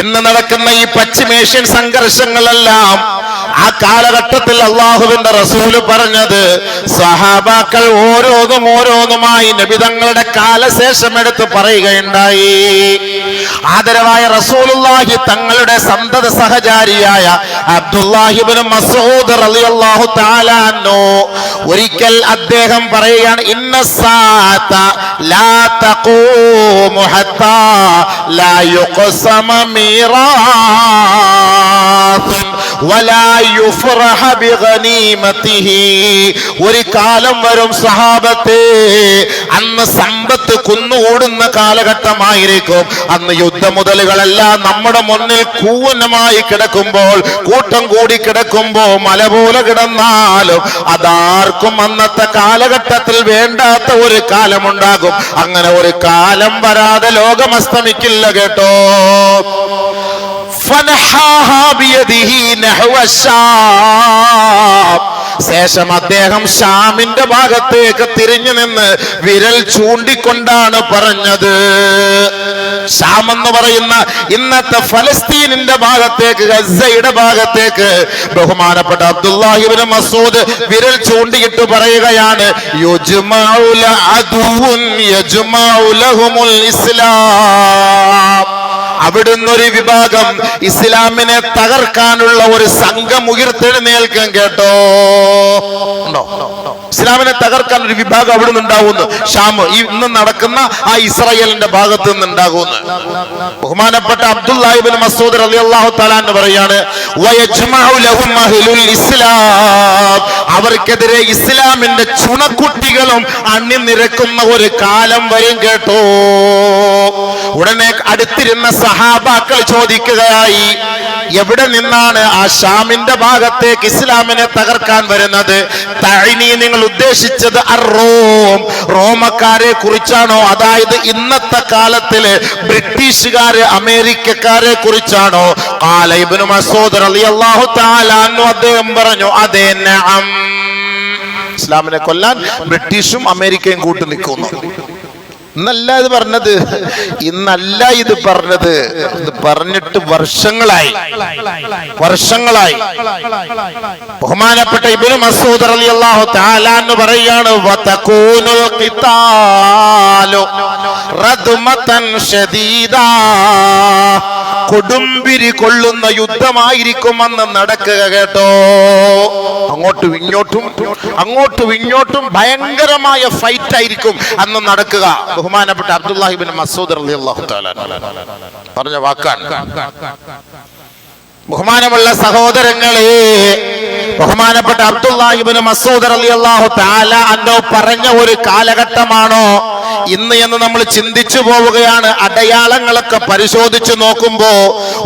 ഇന്ന് നടക്കുന്ന ഈ പശ്ചിമേഷ്യൻ സംഘർഷങ്ങളെല്ലാം ആ കാലഘട്ടത്തിൽ അള്ളാഹുവിന്റെ റസൂൽ പറഞ്ഞത് സഹാബാക്കൾ ഓരോന്നും ഓരോന്നുമായി നബിതങ്ങളുടെ കാലശേഷം എടുത്ത് പറയുകയുണ്ടായി. ആദരവായ റസൂലുള്ളാഹി തങ്ങളുടെ സന്തത സഹചാരിയായ അബ്ദുല്ലാഹിബിൻ മസൂദ് റളിയല്ലാഹു അൻഹു. ഒരിക്കൽ അദ്ദേഹം പറയുകയാണ് ഇന്ന ലാ തഖൂമു ഹത്താ ലാ യുഖസമ ബിഗനീമതിഹി ഒരു കാലം വരും സഹാബത്തെ അന്ന് സമ്പത്ത് കുന്നുകൂടുന്ന കാലഘട്ടമായിരിക്കും. അന്ന് യുദ്ധമുതലുകളെല്ലാം നമ്മുടെ മുന്നിൽ കൂവനമായി കിടക്കുമ്പോൾ കൂട്ടം കൂടി കിടക്കുമ്പോൾ മല പോലെ കിടന്നാലും അതാർക്കും അന്നത്തെ കാലഘട്ടത്തിൽ വേണ്ടാത്ത ഒരു കാലമുണ്ടാകും. അങ്ങനെ ഒരു കാലം വരാതെ ലോകം അസ്തമിക്കില്ല കേട്ടോ. ശേഷം അദ്ദേഹം ഷാമിന്റെ ഭാഗത്തേക്ക് തിരിഞ്ഞു നിന്ന് വിരൽ ചൂണ്ടിക്കൊണ്ടാണ് പറഞ്ഞത്. ഷാം എന്ന് പറയുന്ന ഇന്നത്തെ ഫലസ്തീനിന്റെ ഭാഗത്തേക്ക് ഗസയുടെ ഭാഗത്തേക്ക് ബഹുമാനപ്പെട്ട അബ്ദുല്ലാഹിബിൻ മസൂദ് വിരൽ ചൂണ്ടിയിട്ട് പറയുകയാണ് ഇസ്ലാം. അവിടുന്ന് ഒരു വിഭാഗം ഇസ്ലാമിനെ തകർക്കാനുള്ള ഒരു സംഘം ഉയർത്തെഴുന്നേൽക്കും കേട്ടോ. ഇസ്ലാമിനെ തകർക്കാൻ ഒരു വിഭാഗം അവിടെ നിന്നുണ്ടാവുന്നു ഷാമ് ഈ ഇന്ന് നടക്കുന്ന ആ ഇസ്രായേലിന്റെ ഭാഗത്ത് നിന്ന് ഉണ്ടാകുന്നു. ബഹുമാനപ്പെട്ട അബ്ദുല്ലാഹിബിൻ മസൂദ് റളിയല്ലാഹു തആല എന്ന് പറയാണ് ഇസ്ലാം. അവർക്കെതിരെ ഇസ്ലാമിന്റെ ചുണക്കുട്ടികളും അണിനിരക്കുന്ന ഒരു കാലം വരും കേട്ടോ. ഉടനെ അടുത്തിരുന്ന സഹാബാക്കൾ ചോദിക്കുകയായി എവിടെ നിന്നാണ് ആ ഷാമിന്റെ ഭാഗത്തേക്ക് ഇസ്ലാമിനെ തകർക്കാൻ വരുന്നത്? തഴിനി നിങ്ങൾ ഉദ്ദേശിച്ചത് അർ റോം. റോമക്കാരെ കുറിച്ചാണോ? അതായത് ഇന്നത്തെ കാലത്തിൽ ബ്രിട്ടീഷുകാരെ അമേരിക്കക്കാരെ കുറിച്ചാണോ? കാല ഇബ്നു അലി തആല അൻഹു അദ്ദേഹം പറഞ്ഞു അതെ ഇസ്ലാമിനെ കൊല്ലാൻ ബ്രിട്ടീഷും അമേരിക്കയും കൂട്ടു നിൽക്കുന്നു. ഇന്നല്ല ഇത് പറഞ്ഞത്. ഇന്നല്ല ഇത് പറഞ്ഞത്. ഇത് പറഞ്ഞിട്ട് വർഷങ്ങളായി. വർഷങ്ങളായി. ബഹുമാനപ്പെട്ട ഇബ്നു മസൂദ് റളിയല്ലാഹു തആല എന്ന് പറയാണ് ഷദീദാ. കൊടുമ്പിരി കൊള്ളുന്ന യുദ്ധമായിരിക്കും അന്ന് നടക്കുക കേട്ടോ. അങ്ങോട്ടും ഇങ്ങോട്ടും അങ്ങോട്ടും ഇങ്ങോട്ടും ഭയങ്കരമായ ഫൈറ്റ് ആയിരിക്കും അന്ന് നടക്കുക. ബഹുമാനപ്പെട്ട അബ്ദുല്ലാഹിബിൻ മസൂദ് പറഞ്ഞ വാക്കാണ്. ബഹുമാനമുള്ള സഹോദരങ്ങളെ ബഹുമാനപ്പെട്ട അബ്ദുല്ലാഹിബിൻ മസൂദ് അലി അള്ളാഹു താല അന്നോ പറഞ്ഞ ഒരു കാലഘട്ടമാണോ? ഇന്ന് എന്ന് നമ്മൾ ചിന്തിച്ചു പോവുകയാണ് അടയാളങ്ങളൊക്കെ പരിശോധിച്ചു നോക്കുമ്പോ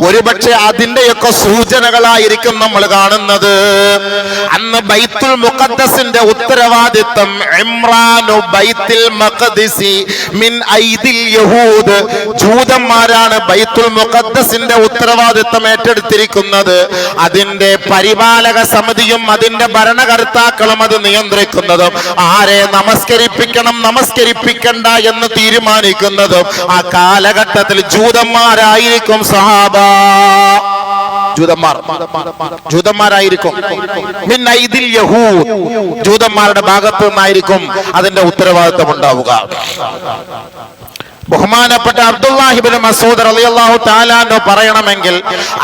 ഒരുപക്ഷെ അതിന്റെയൊക്കെ സൂചനകളായിരിക്കും നമ്മൾ കാണുന്നത്. അന്ന് ബൈത്തുൽ മുഖദ്ദസിന്റെ ഉത്തരവാദിത്തം ഇമ്രാനു ബൈത്തിൽ മഖദിസി മിൻ ഐദിൽ യഹൂദ്. ജൂതന്മാരാണ് ബൈത്തുൽ മുഖദ്ദസിന്റെ ഉത്തരവാദിത്തം ഏറ്റെടുത്തിരിക്കുന്നത്. അതിന്റെ പരിപാലക സമിതിയും അതിന്റെ ഭരണകർത്താക്കളും അത് നിയന്ത്രിക്കുന്നതും. ആരെ നമസ്കരിപ്പിക്കണം നമസ്കരിപ്പിക്കണ്ട എന്ന് തീരുമാനിക്കുന്നത്. ആ കാലഘട്ടത്തിൽ ജൂതന്മാരായിരിക്കും സഹാബ. ജൂതന്മാരായിരിക്കും. യഹൂദ്. ജൂതന്മാരുടെ ഭാഗത്തു നിന്നായിരിക്കും അതിന്റെ ഉത്തരവാദിത്വം ഉണ്ടാവുക. ബഹുമാനപ്പെട്ട അബ്ദുല്ലാഹിബിൻ മസൂദ് റളിയല്ലാഹു തആലാനോ പറയണമെങ്കിൽ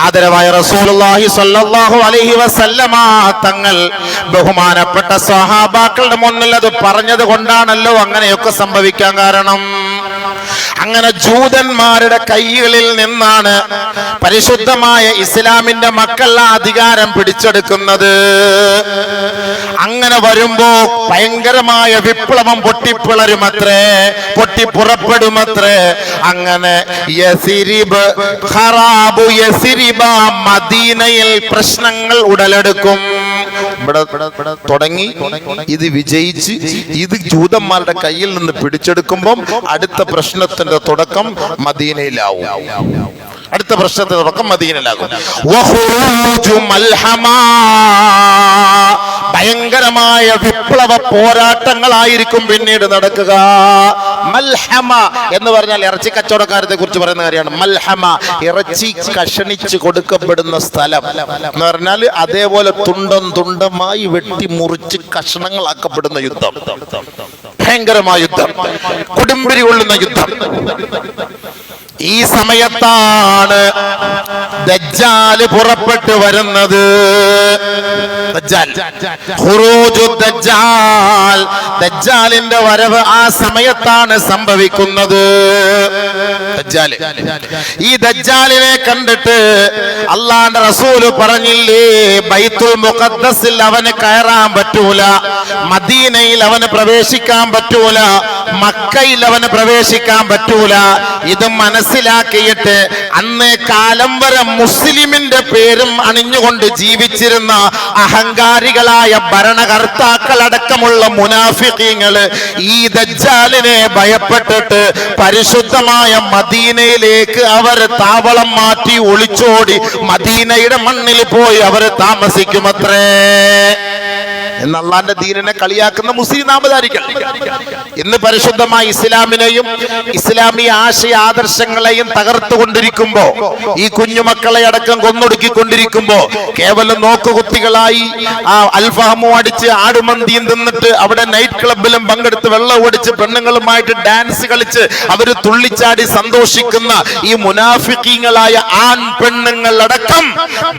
ആദരവായ റസൂലുള്ളാഹി സ്വല്ലല്ലാഹു അലൈഹി വസല്ലമ തങ്ങൾ ബഹുമാനപ്പെട്ട സ്വഹാബാക്കളുടെ മുന്നിൽ അത് പറഞ്ഞത് കൊണ്ടാണല്ലോ അങ്ങനെയൊക്കെ സംഭവിക്കാൻ കാരണം. അങ്ങനെ ജൂതന്മാരുടെ കൈകളിൽ നിന്നാണ് പരിശുദ്ധമായ ഇസ്ലാമിന്റെ മക്കൾ അധികാരം പിടിച്ചെടുക്കുന്നത്. അങ്ങനെ വരുമ്പോ ഭയങ്കരമായ വിപ്ലവം പൊട്ടിപ്പിളരുമത്രേ പൊട്ടിപ്പുറപ്പെടുമത്രേ. അങ്ങനെ ഖറാബു മദീനയിൽ പ്രശ്നങ്ങൾ ഉടലെടുക്കും. ഇവിടെ തുടങ്ങി ഇത് വിജയിച്ച് ഇത് ജൂതന്മാരുടെ കയ്യിൽ നിന്ന് പിടിച്ചെടുക്കുമ്പം അടുത്ത പ്രശ്നത്തിന്റെ തുടക്കം മദീനയിലാവും അടുത്ത പ്രശ്നത്തിന്റെ തുടക്കം മദീനയിലാകും. ഭയങ്കരമായ വിപ്ലവ പോരാട്ടങ്ങളായിരിക്കും പിന്നീട് നടക്കുക മൽഹമ എന്ന് പറഞ്ഞാൽ ഇറച്ചി കച്ചവടക്കാരത്തെ കുറിച്ച് പറയുന്ന കാര്യമാണ്. മൽഹമ ഇറച്ചി കഷണിച്ച് കൊടുക്കപ്പെടുന്ന സ്ഥലം. എന്ന് പറഞ്ഞാൽ അതേപോലെ തുണ്ടം തുണ്ടമായി വെട്ടി മുറിച്ച് കഷണങ്ങളാക്കപ്പെടുന്ന യുദ്ധം. ഭയങ്കരമായ യുദ്ധം. കൊടുമ്പിരി കൊള്ളുന്ന യുദ്ധം. ഈ സമയത്താണ് ദജ്ജാൽ പുറപ്പെട്ടു വരുന്നത്. ദജ്ജാലിന്റെ വരവ് ആ സമയത്താണ് സംഭവിക്കുന്നത്. ഈ ദജ്ജാലിനെ കണ്ടിട്ട് അള്ളാന്റെ റസൂൽ പറഞ്ഞില്ലേ ബൈത്തുൽ മുഖദ്ദസിൽ അവന് കയറാൻ പറ്റൂല മദീനയിൽ അവന് പ്രവേശിക്കാൻ പറ്റൂല മക്കയിൽ അവന് പ്രവേശിക്കാൻ പറ്റൂല ഇത് മനസ്സിലാക്കിയിട്ട് അന്ന് കാലം വരെ മുസ്ലിമിന്റെ പേരും അണിഞ്ഞുകൊണ്ട് ജീവിച്ചിരുന്ന അഹങ്കാരികളായ ഭരണകർത്താക്കളടക്കമുള്ള മുനാഫിക്കീങ്ങൾ ഈ ദജ്ജാലിനെ ഭയപ്പെട്ടിട്ട് പരിശുദ്ധമായ മദീനയിലേക്ക് അവർ താവളം മാറ്റി ഒളിച്ചോടി മദീനയുടെ മണ്ണിൽ പോയി അവർ താമസിക്കുമത്രേ. എന്ന് അള്ളാന്റെ ദീനിനെ കളിയാക്കുന്ന മുസ്ലിം നാമധാരികൾ. ഇന്ന് പരിശുദ്ധമായ ഇസ്ലാമിനെയും ഇസ്ലാമിക ആശയ ആദർശങ്ങളെയും തകർത്തുകൊണ്ടിരിക്കുമ്പോ ഈ കുഞ്ഞുമക്കളെ അടക്കം കൊന്നൊടുക്കിക്കൊണ്ടിരിക്കുമ്പോ കേവലം നോക്കുകുത്തികളായി ആ അൽഫഹമോ അടിച്ച് ആടുമന്തിയും തിന്നിട്ട് അവിടെ നൈറ്റ് ക്ലബിലും പങ്കെടുത്ത് വെള്ളം ഓടിച്ച് പെണ്ണുങ്ങളുമായിട്ട് ഡാൻസ് കളിച്ച് അവർ തുള്ളിച്ചാടി സന്തോഷിക്കുന്ന ഈ മുനാഫിക്കീങ്ങളായ ആൺ പെണ്ണുങ്ങളടക്കം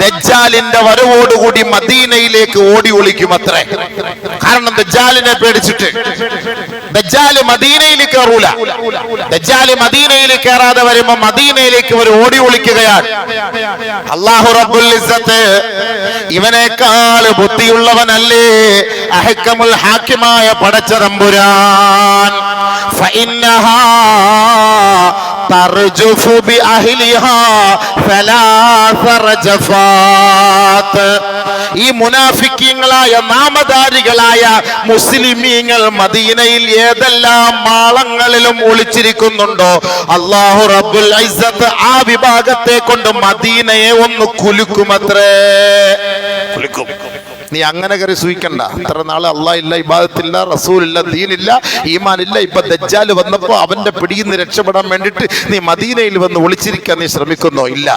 ദജ്ജാലിന്റെ വരവോടുകൂടി മദീനയിലേക്ക് ഓടി ഒളിക്കും അത്രേ കാരണം ദജ്ജാലിനെ പേടിച്ചിട്ട്. ദജ്ജാൽ മദീനയിൽ കയറൂല ദജ്ജാൽ മദീനയിൽ കയറാതെ വരുമ്പോ മദീനയിലേക്ക് ഒരു ഓടി ഒളിക്കുകയാണ്. അള്ളാഹു റബ്ബുൽ ഇസ്സത്ത് ഇവനേക്കാൾ ബുദ്ധിയുള്ളവനല്ലേ? അഹക്കമുൽ ഹാക്കിമായ പടച്ച തമ്പുരാൻ ഫഇന്നഹാ ترجف بأهلها ثلاث رجفات ഈ മുനാഫിക്കീങ്ങളായ നാമധാരികളായ മുസ്ലിമീങ്ങൾ മദീനയിൽ ഏതെല്ലാം മാളങ്ങളിലും ഒളിച്ചിരിക്കുന്നുണ്ടോ അള്ളാഹു റബ്ബുൽ ഇസ്സത്ത് ആ വിഭാഗത്തെ കൊണ്ട് മദീനയെ ഒന്ന് കുലുക്കുമത്രേ കുലുക്കും നീ അങ്ങനെ കയറി സൂക്ഷിക്കണ്ട ഇത്ര നാളെ അള്ളാഹില്ല ഇബാദത്തില്ല റസൂലില്ല ദീനില്ല ഈമാനില്ല. ഇപ്പൊ ദജ്ജാൽ വന്നപ്പോ അവന്റെ പിടിയിൽ നിന്ന് രക്ഷപ്പെടാൻ വേണ്ടിട്ട് നീ മദീനയിൽ വന്ന് ഒളിച്ചിരിക്കാൻ നീ ശ്രമിക്കുന്നോ? ഇല്ല.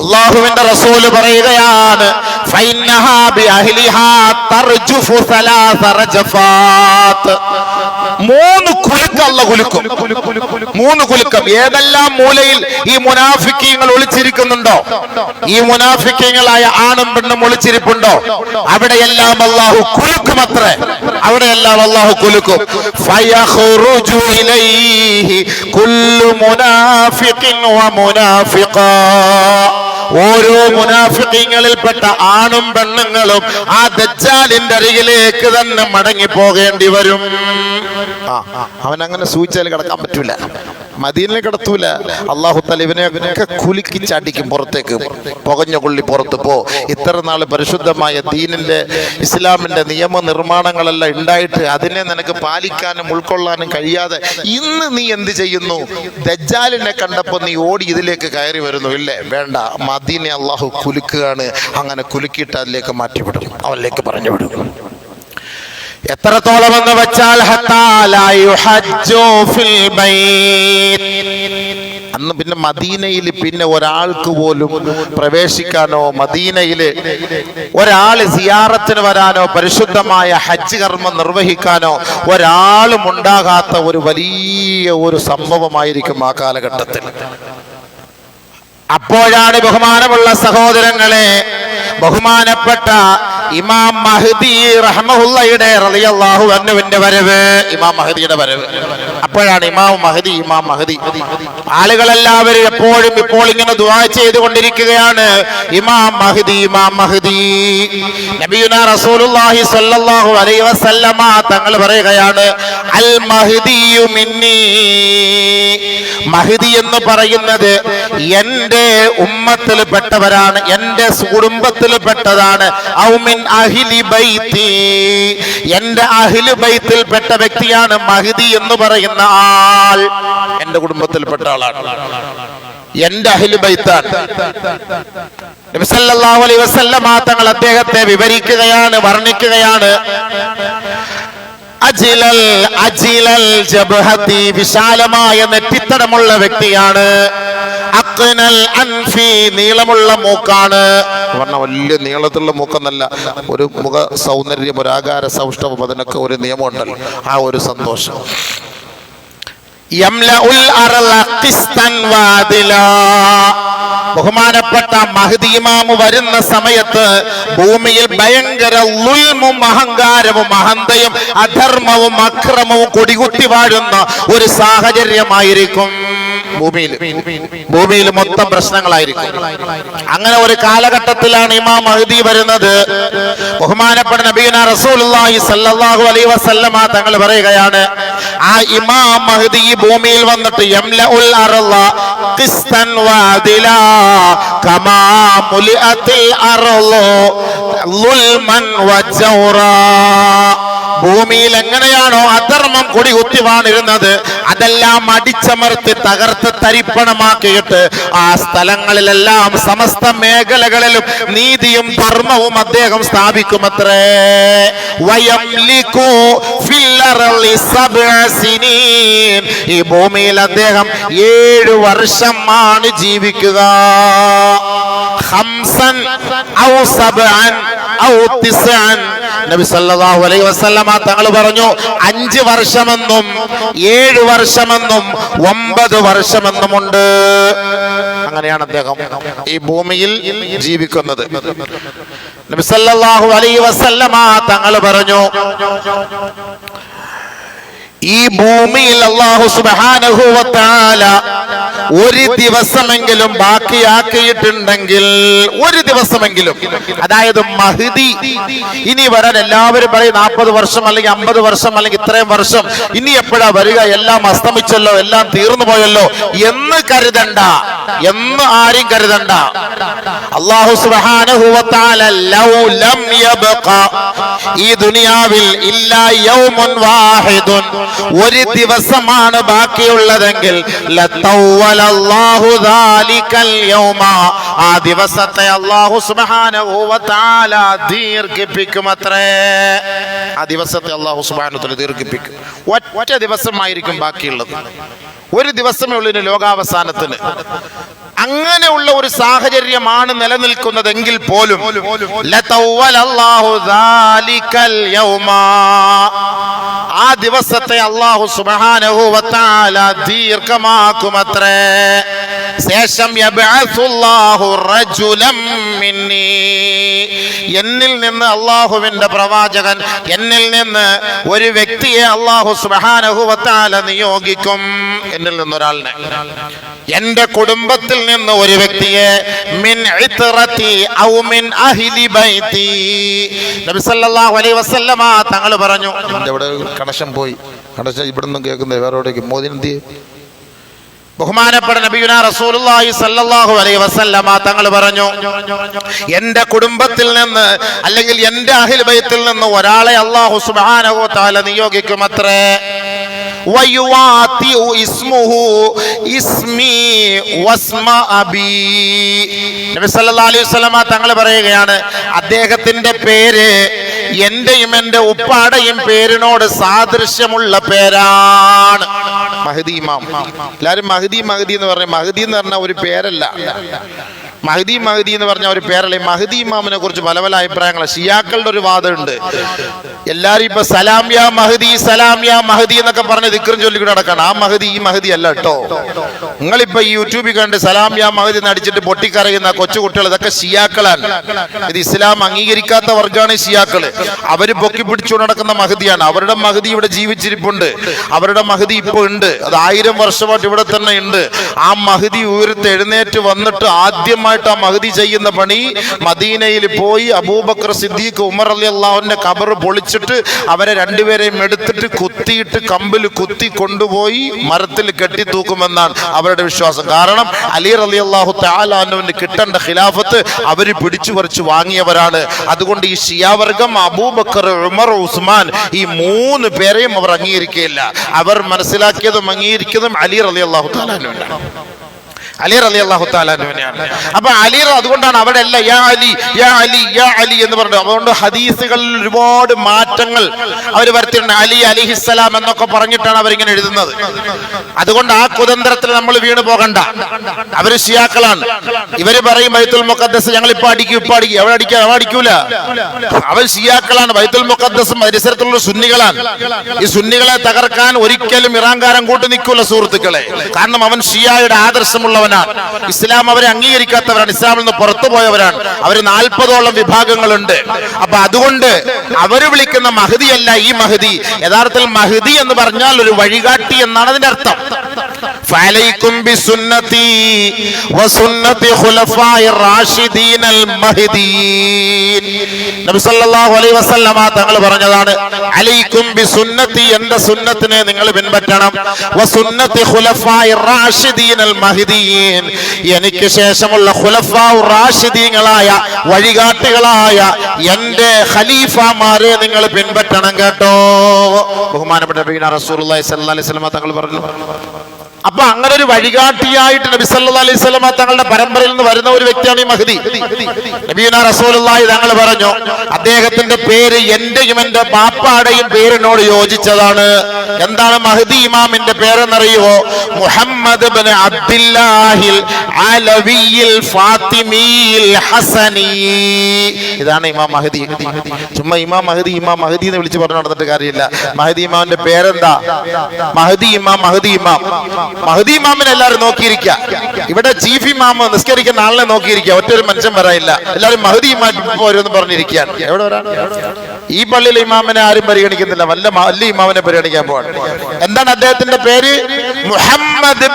അള്ളാഹുവിന്റെ റസൂൽ പറയുകയാണ് ഫൈന്നഹാ ബിഅഹ്ലിഹാ തർജുഫു സലാസ റജഫാത്ത്. മൂന്ന് കുലുക്ക അല്ല കുലുക്കും. മൂന്ന് കുലുക്കം. ഏതെല്ലാം മൂലയിൽ ഈ മുനാഫിക്കീങ്ങൾ ഒളിച്ചിരിക്കുന്നുണ്ടോ? ഈ മുനാഫിക്കീങ്ങളായ ആണും പെണ്ണും ഒളിച്ചിരിപ്പുണ്ടോ? അവിടെയെല്ലാം അള്ളാഹു കുലുക്കും അത്രേ. അവിടെയെല്ലാം അള്ളാഹു കുലുക്കും. കുല്ലു മുനാഫിഖിൻ ഓരോ മുനാഫിക്കങ്ങളിൽപ്പെട്ട ആണും പെണ്ണുങ്ങളും ആ ദജ്ജാലിന്റെ അരികിലേക്ക് തന്നെ മടങ്ങി പോകേണ്ടി വരും അവൻ അങ്ങനെ സൂചിച്ചാൽ കിടക്കാൻ പറ്റൂല. മദീനിൽ കിടത്തൂല. അള്ളാഹു തല ഇവനെ ഒക്കെ കുലുക്കി ചാടിക്കും പുറത്തേക്ക്. പുകഞ്ഞ കൊള്ളി പുറത്ത് പോ. ഇത്ര നാൾ പരിശുദ്ധമായ ദീനിന്റെ ഇസ്ലാമിന്റെ നിയമനിർമ്മാണങ്ങളെല്ലാം ഉണ്ടായിട്ട് അതിനെ നിനക്ക് പാലിക്കാനും ഉൾക്കൊള്ളാനും കഴിയാതെ ഇന്ന് നീ എന്ത് ചെയ്യുന്നു? ദജ്ജാലിനെ കണ്ടപ്പോൾ നീ ഓടി ഇതിലേക്ക് കയറി വരുന്നു. ഇല്ലേ? വേണ്ട. മദീനെ അള്ളാഹു കുലുക്കുകയാണ്. അങ്ങനെ കുലുക്കിയിട്ട് അതിലേക്ക് മാറ്റിവിടും. അവനിലേക്ക് പറഞ്ഞു വിടും. എത്രത്തോളം എന്ന് വെച്ചാൽ. അന്ന് പിന്നെ മദീനയിൽ പിന്നെ ഒരാൾക്ക് പോലും പ്രവേശിക്കാനോ മദീനയിൽ ഒരാൾ സിയാറത്തിന് വരാനോ പരിശുദ്ധമായ ഹജ്ജ് കർമ്മം നിർവഹിക്കാനോ ഒരാളും ഉണ്ടാകാത്ത ഒരു വലിയ ഒരു സംഭവമായിരിക്കും ആ കാലഘട്ടത്തിൽ അപ്പോഴാണ് ബഹുമാനമുള്ള സഹോദരങ്ങളെ ബഹുമാനപ്പെട്ട ഇമാം മഹദി റഹ്മഹുല്ലയുടെ റളിയല്ലാഹു അന്നുവിന്റെ വരവ് ഇമാം മഹദിയുടെ വരവ്. അപ്പോഴാണ് ഇമാം മഹദി ഇമാം മഹദി. ആളുകളെല്ലാവരും എപ്പോഴും ഇപ്പോൾ ഇങ്ങനെ ദുആ ചെയ്തുകൊണ്ടിരിക്കുകയാണ്. ഇമാം മഹദി ഇമാം മഹദി. നബിയുന റസൂലുള്ളാഹി സ്വല്ലല്ലാഹു അലൈഹി വസല്ലമ തങ്ങൾ പറയുകയാണ് അൽ മഹദിയു മിന്നി. മഹദി എന്ന് പറയുന്നത് എന്റെ ഉമ്മത്തിൽ പെട്ടവരാണ് എന്റെ കുടുംബത്തിൽ പെട്ടതാണ്. ഔമിൻ അഹിലി ബൈത്തി. എന്റെ അഹിലി ബൈത്തിൽ പെട്ട വ്യക്തിയാണ് മഹിദി എന്ന് പറയുന്ന ആൾ. എന്റെ കുടുംബത്തിൽപ്പെട്ട ആളാണ്. എന്റെ അഹിലി ബൈത്താണ്. നബി സല്ലല്ലാഹു അലൈഹി വസല്ലമ തങ്ങൾ അദ്ദേഹത്തെ വിവരിക്കുകയാണ് വർണിക്കുകയാണ്. അജിലൽ അജിലൽ ജബ്ഹത്തി വിശാലമായ നെറ്റിത്തടമുള്ള വ്യക്തിയാണ്. നീളമുള്ള മൂക്കാണ്. പറഞ്ഞ വലിയ നീളത്തിലുള്ള മൂക്കെന്നല്ല ഒരു മുഖ സൗന്ദര്യം ഒരു ആകാര സൗഷ്ഠവം അതിനൊക്കെ ഒരു നിയമമുണ്ടല്ലോ. ആ ഒരു സന്തോഷം. ബഹുമാനപ്പെട്ട മഹദീമാമ വരുന്ന സമയത്ത് ഭൂമിയിൽ ഭയങ്കര ഉൽമും അഹങ്കാരവും അഹന്തയും അധർമ്മവും അക്രമവും കൊടികുത്തി വാഴുന്ന ഒരു സാഹചര്യമായിരിക്കും. ഭൂമിയിൽ ഭൂമിയിൽ മൊത്തം പ്രശ്നങ്ങളായിരിക്കും. അങ്ങനെ ഒരു കാലഘട്ടത്തിലാണ് ഇമാം മഹദി വരുന്നത്. ബഹുമാനപ്പെട്ട നബീന റസൂലുള്ളാഹി സല്ലല്ലാഹു അലൈഹി വസല്ലമ തങ്ങൾ പറയുകയാണ് ആ ഇമാം മഹദി ഭൂമിയിൽ വന്നിട്ട് യംലഉൽ അർള ഖിസ്തൻ ഭൂമിയിൽ എങ്ങനെയാണോ അധർമ്മം കൊടി കുത്തിവാണിരുന്നത് അതെല്ലാം അടിച്ചമർത്തി തകർത്ത് തരിപ്പണമാക്കിയിട്ട് ആ സ്ഥലങ്ങളിലെല്ലാം സമസ്ത മേഖലകളിലും നീതിയും ധർമ്മവും അദ്ദേഹം സ്ഥാപിക്കുമത്രേ. ഈ ഭൂമിയിൽ അദ്ദേഹം ഏഴു വർഷമാണ് ജീവിക്കുക. ഹംസൻ ഔ സബ് ഔ തിസ്അൻ. നബി സല്ലല്ലാഹു അലൈഹി വസല്ലമ തങ്ങൾ പറഞ്ഞു അഞ്ച് വർഷമെന്നും ഏഴ് വർഷമെന്നും ഒമ്പത് വർഷമെന്നുമുണ്ട്. അങ്ങനെയാണ് അദ്ദേഹം ഈ ഭൂമിയിൽ ജീവിക്കുന്നത്. നബി സല്ലല്ലാഹു അലൈഹി വസല്ലമ തങ്ങൾ പറഞ്ഞു ഈ ഭൂമിയിൽ അള്ളാഹു വ ഒരു ദിവസമെങ്കിലും ബാക്കിയാക്കിയിട്ടുണ്ടെങ്കിൽ ഒരു ദിവസമെങ്കിലും. അതായത് മഹദി. ഇനി വരാൻ എല്ലാവരും പറയും നാൽപ്പത് വർഷം അല്ലെങ്കിൽ അമ്പത് വർഷം അല്ലെങ്കിൽ ഇത്രയും വർഷം. ഇനി എപ്പോഴാ വരിക? എല്ലാം അസ്തമിച്ചല്ലോ എല്ലാം തീർന്നു പോയല്ലോ എന്ന് കരുതണ്ട. എന്ന് ആരും കരുതണ്ട. അള്ളാഹു സുബ്ഹാനഹു വ തആല ലൗ ഈ ദുനിയാവിൽ ഇല്ലാ യൗമുൻ വാഹിദുൻ. ഒരു ദിവസമാണ് ബാക്കിയുള്ളതെങ്കിൽ ആ ദിവസത്തെ വ തആല ദീർഘിപ്പിക്കുമത്രേ. ആ ദിവസത്തെ അല്ലാഹു സുബ്ഹാനഹു തആല ദീർഘിപ്പിക്കും. ഒറ്റ ദിവസമായിരിക്കും ബാക്കിയുള്ളത്. ഒരു ദിവസമേ ഉള്ളൂ ലോകാവസാനത്തിന്. അങ്ങനെയുള്ള ഒരു സാഹചര്യമാണ് നിലനിൽക്കുന്നതെങ്കിൽ പോലും ആ ദിവസത്തെ അള്ളാഹു തആല ദീർഘമാക്കുമത്രേ. ശേഷം എന്നിൽ നിന്ന് അള്ളാഹുവിന്റെ പ്രവാചകൻ എന്നിൽ നിന്ന് ഒരു വ്യക്തിയെ അള്ളാഹു സുബ്ഹാനഹു വ നിയോഗിക്കും. എന്നിൽ നിന്ന് ഒരാളിനെ എന്റെ കുടുംബത്തിൽ നിന്ന് ഒരു വ്യക്തിയെ മിൻ ഔ മിൻ അഹ്ലി നബി സല്ലല്ലാഹു അലൈഹി വസല്ലമ തങ്ങൾ പറഞ്ഞു കണക്ഷൻ പോയി. അടച്ച ഇവിടെ നിന്നും കേൾക്കുന്നത് വേറെ എവിടേക്ക് മോദിനെന്തി ബഹുമാനപ്പെട്ട നബിയുന റസൂലുള്ളാഹി സല്ലല്ലാഹു അലൈഹി വസല്ലമ തങ്ങൾ പറഞ്ഞു എന്റെ കുടുംബത്തിൽ നിന്ന് അല്ലെങ്കിൽ എന്റെ അഹിൽ ബൈത്തിൽ നിന്ന് ഒരാളെ അല്ലാഹു സുബ്ഹാനഹു തആല വയുവാതിഉ ഇസ്മുഹു ഇസ്മി നബി അലൈഹി വസല്ലമ തങ്ങൾ പറയുകയാണ് അദ്ദേഹത്തിന്റെ പേര് എന്റെയും എന്റെ ഉപ്പാടയും പേരിനോട് സാദൃശ്യമുള്ള പേരാണ്. മഹദി ഇമാം. എല്ലാരും മഹദി മഹദി എന്ന് പറഞ്ഞ മഹദി എന്ന് പറഞ്ഞ ഒരു പേരല്ല. മഹദി മഹദി എന്ന് പറഞ്ഞ ഒരു പേരല്ലേ? മഹദി ഇമാമിനെ കുറിച്ച് പല പല അഭിപ്രായങ്ങൾ ഷിയാക്കളുടെ ഒരു വാദമുണ്ട്. എല്ലാരും ഇപ്പൊ സലാം യാ മഹദി സലാം യാ മഹദി എന്നൊക്കെ പറഞ്ഞ് ദിക്രം ചൊല്ലിക്കൂടെ നടക്കണം. ആ മഹദി ഈ മഹദി അല്ല കേട്ടോ. നിങ്ങളിപ്പോ ഈ യൂട്യൂബിൽ കണ്ട് സലാം യാ മഹദി നടിച്ചിട്ട് പൊട്ടിക്കറിയുന്ന കൊച്ചു കുട്ടികൾ ഇതൊക്കെ ഷിയാക്കളാണ്. ഇത് ഇസ്ലാം അംഗീകരിക്കാത്ത വർഗമാണ് ഈ ഷിയാക്കൾ. അവർ പൊക്കി പിടിച്ചു നടക്കുന്ന മഹദിയാണ്. അവരുടെ മഹദി ഇവിടെ ജീവിച്ചിരിപ്പുണ്ട്. അവരുടെ മഹദി ഇപ്പൊ ഉണ്ട്. അത് ആയിരം വർഷമായിട്ട് ഇവിടെ തന്നെ ഉണ്ട്. ആ മഹദി ഉയരത്ത് എഴുന്നേറ്റ് വന്നിട്ട് ആദ്യമായിട്ട് ആ മഹദി ചെയ്യുന്ന പണി. മദീനയിൽ പോയി അബൂബക്കർ സിദ്ദീഖ് ഉമർ അലി അള്ളാഹുവിന്റെ കബർ പൊളിച്ചിട്ട് അവരെ രണ്ടുപേരെയും എടുത്തിട്ട് കുത്തിയിട്ട് കമ്പിൽ കുത്തി കൊണ്ടുപോയി മരത്തിൽ കെട്ടി തൂക്കുമെന്നാണ് അവരുടെ വിശ്വാസം. കാരണം അലി അലി അള്ളാഹു താലാനുവിന് കിട്ടേണ്ട ഖിലാഫത്ത് അവർ പിടിച്ചു പറിച്ചു വാങ്ങിയവരാണ്. അതുകൊണ്ട് ഈ ഷിയാവർഗം അബൂബക്കർ ഉമർ ഉസ്മാൻ ഈ മൂന്ന് പേരെയും അവർ അംഗീകരിക്കുകയില്ല. അവർ മനസ്സിലാക്കിയതും അംഗീകരിക്കുന്നതും അലി അലി അള്ളാഹു താലാനുവിനാണ് അലി റലി അള്ളാഹു താലാനുവിനെയാണ് അപ്പൊ അലി അതുകൊണ്ടാണ് അവിടെ അല്ല യാ അലി യാ അലി യാ അലി എന്ന് പറഞ്ഞു അതുകൊണ്ട് ഹദീസുകളിൽ ഒരുപാട് മാറ്റങ്ങൾ അവർ വരുത്തിയിട്ടുണ്ട്. അലി അലിഹിസ്സലാം എന്നൊക്കെ പറഞ്ഞിട്ടാണ് അവരിങ്ങനെ എഴുതുന്നത്. അതുകൊണ്ട് ആ കുതന്ത്രത്തിൽ നമ്മൾ വീണ് പോകണ്ട. അവർ ഷിയാക്കളാണ്. ഇവർ പറയും ബൈത്തുൽ മുഖദ്ദസ് ഞങ്ങൾ ഇപ്പൊ അടിക്കും ഇപ്പൊ അടിക്കും. അവൻ അടിക്കാൻ? എവിടെ അടിക്കൂല. അവർ ഷിയാക്കളാണ്. ബൈത്തുൽ മുഖദ്ദസും പരിസരത്തുള്ള സുന്നികളാണ്. ഈ സുന്നികളെ തകർക്കാൻ ഒരിക്കലും ഇറാൻകാരൻ കൂട്ടി നിൽക്കൂല സുഹൃത്തുക്കളെ. കാരണം അവൻ ഷിയായുടെ ആദർശമുള്ളവനാണ് ഇസ്ലാം അവരെ അംഗീകരിക്കാത്തവരാണ് ഇസ്ലാമിൽ നിന്ന് പുറത്തു പോയവരാണ് അവര് നാൽപ്പതോളം വിഭാഗങ്ങളുണ്ട് അപ്പൊ അതുകൊണ്ട് അവര് വിളിക്കുന്ന മഹദിയല്ല ഈ മഹദി യഥാർത്ഥത്തിൽ മഹദി എന്ന് പറഞ്ഞാൽ ഒരു വഴികാട്ടി എന്നാണ് അതിന്റെ അർത്ഥം فعليكم بسنتي وسنة خلفاء الراشدين المهديين നബി സല്ലല്ലാഹു അലൈഹി വസല്ലമ തങ്ങൾ പറഞ്ഞതാണ് അലൈക്കും ബിസുന്നതി എന്റെ സുന്നത്തിനെ നിങ്ങൾ പിൻപറ്റണം വസുന്നത്തി ഖുലഫാഇ റാഷിദീൻ അൽ മഹ്ദിയീൻ എനിക്ക് ശേഷമുള്ള റാഷിദീങ്ങളായ വഴികാട്ടികളായ എന്റെ ഖലീഫമാരെ നിങ്ങൾ പിൻപറ്റണം കേട്ടോ. ബഹുമാനപ്പെട്ട വസല്ലമ തങ്ങൾ പറഞ്ഞു. അപ്പൊ അങ്ങനെ ഒരു വഴികാട്ടിയായിട്ട് നബി സല്ലാ അലൈഹി സ്വലമ തങ്ങളുടെ പരമ്പരയിൽ നിന്ന് വരുന്ന ഒരു വ്യക്തിയാണ് ഈ മഹദി. നബീന റസൂലുള്ളാഹി തങ്ങൾ പറഞ്ഞു അദ്ദേഹത്തിന്റെ പേര് എന്റെയും എന്റെ പാപ്പാടെയും പേരിനോട് യോജിച്ചതാണ്. എന്താണ് മഹദി ഇമാമിന്റെ പേരെന്നറിയുവോ? മുഹമ്മദ് ബിൻ അബ്ദുല്ലാഹിൽ അലവിയിൽ ഫാത്തിമിയിൽ ഹസനി. ഇതാണ് ഇമാം മഹദി. ചുമ്മാ ഇമാം മഹദി ഇമാം മഹദി എന്ന് വിളിച്ച് പറഞ്ഞു നടന്നിട്ട് കാര്യമില്ല. മഹദി ഇമാമിന്റെ പേരെന്താ? മഹദി ഇമാം മഹദി ഇമാം. മഹദി മാമിനെ എല്ലാരും നോക്കിയിരിക്ക. ഇവിടെ ചീഫ് ഇമാമ നിസ്കരിക്കുന്ന ആളിനെ നോക്കിയിരിക്ക. ഒറ്റ ഒരു മനുഷ്യൻ വരാനില്ല. എല്ലാരും മഹദി പോരെന്ന് പറഞ്ഞിരിക്കുകയാണ്. എവിടെ ഈ പള്ളിയിലെ ഇമാമിനെ ആരും പരിഗണിക്കുന്നില്ല. വല്ല വലിയ ഇമാമിനെ പരിഗണിക്കാൻ പോവാണ്. എന്താണ് അദ്ദേഹത്തിന്റെ പേര്? മുഹമ്മദ്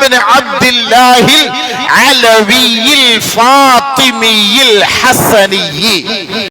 അലവിയിൽ ഫാത്തിമിയിൽ ഹസനിയി.